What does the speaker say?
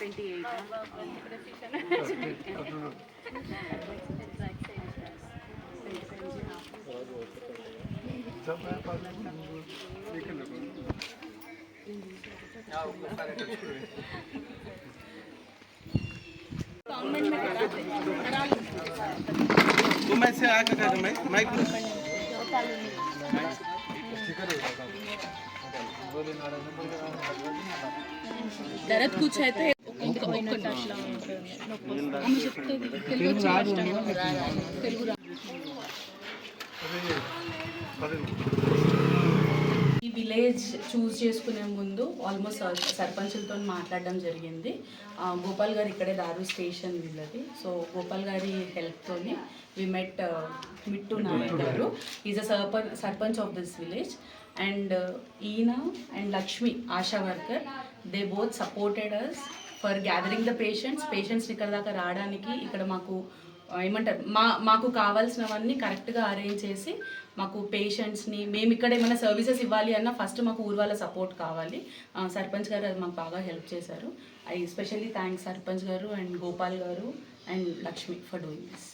Twenty eight वो मैं से आके कर मैं माइक దరద్ కూర్చైతే ఇంకా పోయినట్టు ఈ విలేజ్ చూస్ చేసుకునే ముందు ఆల్మోస్ట్ సర్పంచులతో మాట్లాడడం జరిగింది. గోపాల్ గారు ఇక్కడే దారు స్టేషన్ వీళ్ళది. సో గోపాల్ గారి హెల్ప్తోని వి మెట్ మిట్టు నాయక్ గారు. Is a sarpanch sarpanch of this village and ఈయన and Lakshmi ASHA worker they both supported us for gathering the patients patients ఇక్కడ దాకా రావడానికి ఇక్కడ మాకు ఏమంటారు మా మాకు కావాల్సినవన్నీ కరెక్ట్గా అరేంజ్ చేసి మాకు పేషెంట్స్ని మేము ఇక్కడ ఏమైనా సర్వీసెస్ ఇవ్వాలి అన్న ఫస్ట్ మాకు ఊరు వాళ్ళ సపోర్ట్ కావాలి. సర్పంచ్ గారు అది మాకు బాగా హెల్ప్ చేశారు. ఐ ఎస్పెషల్లీ థ్యాంక్స్ సర్పంచ్ గారు అండ్ గోపాల్ గారు and Lakshmi for doing this